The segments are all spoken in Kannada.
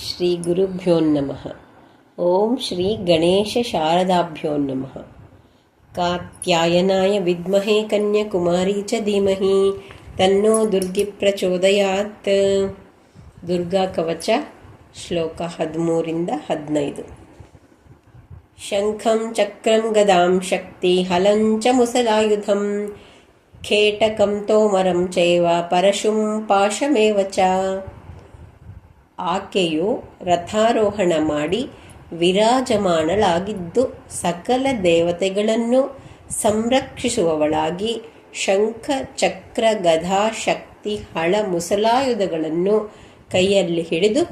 ಶ್ರೀ ಗುರುಭ್ಯೋ ನಮಃ ಓಂ ಶ್ರೀ ಗಣೇಶ ಶಾರದಾಭ್ಯೋ ನಮಃ ಕಾತ್ಯಾಯನಾಯ ವಿದ್ಮಹೇ ಕನ್ಯಾಕುಮಾರಿ ಚ ಧೀಮಹಿ ತನ್ನೋ ದುರ್ಗಿ ಪ್ರಚೋದಯಾತ್ ದುರ್ಗಾ ಕವಚ ಶ್ಲೋಕ ಹದಿಮೂರಿಂದ ಹದಿನೈದು ಶಂಖಂ ಚಕ್ರಂ ಗದಾಂ ಶಕ್ತಿ ಹಲಂ ಚ ಮುಸಲಾಯುಧಂ ಖೇಟಕಂ ತೋಮರಂ ಚೈವ ಪರಶುಂ ಪಾಶಮೇವ ಚ ಆಕೆಯು ರಥಾರೋಹಣ ಮಾಡಿ ವಿರಾಜಮಾನಳಾಗಿದ್ದು ಸಕಲ ದೇವತೆಗಳನ್ನು ಸಂರಕ್ಷಿಸುವವಳಾಗಿ ಶಂಖ ಚಕ್ರ ಗಧಾ ಶಕ್ತಿ ಹಳ ಮುಸಲಾಯುಧಗಳನ್ನು ಕೈಯಲ್ಲಿ ಹಿಡಿದು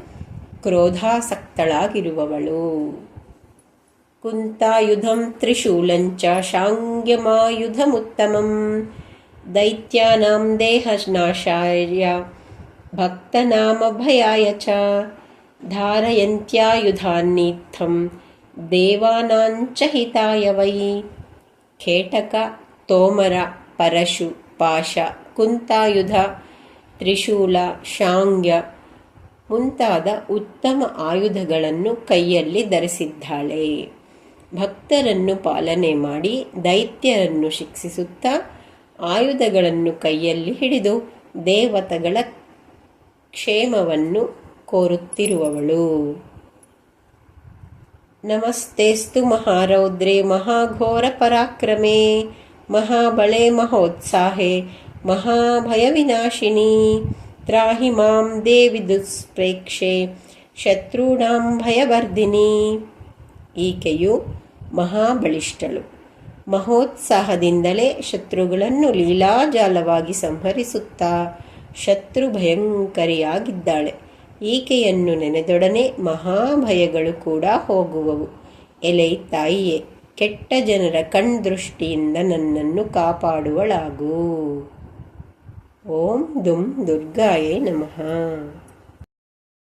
ಕ್ರೋಧಾಸಕ್ತಳಾಗಿರುವವಳು. ಕುಂತಾಯುಧಂ ತ್ರಿಶೂಲಂಚ ಶಾಂಗ್ಯಮಾಯುಧಮುತ್ತಮಂ ದೈತ್ಯಾನಾಂ ದೇಹನಾಶಾಯ ಭಕ್ತನಾಮಭಯಾಯ ಚ ಧಾರಯಂತ್ಯಾಯುಧಾನ್ನಿತ್ಥಂ ದೇವಾನಾಂಚ ಹಿತಾಯ ವೈ ಖೇಟಕ ತೋಮರ ಪರಶು ಪಾಶ ಕುಂತಾಯುಧ ತ್ರಿಶೂಲ ಶಾಂಗ್ಯ ಮುಂತಾದ ಉತ್ತಮ ಆಯುಧಗಳನ್ನು ಕೈಯಲ್ಲಿ ಧರಿಸಿದ್ದಾಳೆ. ಭಕ್ತರನ್ನು ಪಾಲನೆ ಮಾಡಿ ದೈತ್ಯರನ್ನು ಶಿಕ್ಷಿಸುತ್ತಾ ಆಯುಧಗಳನ್ನು ಕೈಯಲ್ಲಿ ಹಿಡಿದು ದೇವತೆಗಳ ಕ್ಷೇಮವನ್ನು ಕೋರುತ್ತಿರುವವಳು. ನಮಸ್ತೆಸ್ತು ಮಹಾರೌದ್ರೆ, ಮಹಾಘೋರ ಪರಾಕ್ರಮೆ, ಮಹಾಬಳೆ ಮಹೋತ್ಸಾಹೆ, ಮಹಾಭಯವಿನಾಶಿನಿ, ತ್ರಾಹಿ ಮಾಂ ದೇವಿ ದುಸ್ಪ್ರೇಕ್ಷೆ, ಶತ್ರುಣಾಂ ಭಯವರ್ಧಿನಿ. ಈಕೆಯು ಮಹಾಬಲಿಷ್ಠಳು. ಮಹೋತ್ಸಾಹದಿಂದಲೇ ಶತ್ರುಗಳನ್ನು ಲೀಲಾಜಾಲವಾಗಿ ಸಂಹರಿಸುತ್ತಾ ಶತ್ರು ಭಯಂಕರಿಯಾಗಿದ್ದಾಳೆ ಈಕೆಯನ್ನು ನೆನೆದೊಡನೆ ಮಹಾಭಯಗಳು ಕೂಡ ಹೋಗುವವು. ಎಲೆ ತಾಯಿಯೇ, ಕೆಟ್ಟ ಜನರ ಕಣ್ದೃಷ್ಟಿಯಿಂದ ನನ್ನನ್ನು ಕಾಪಾಡುವಳಾಗೂ. ಓಂ ದುಂ ದುರ್ಗಾಯೇ ನಮಃ.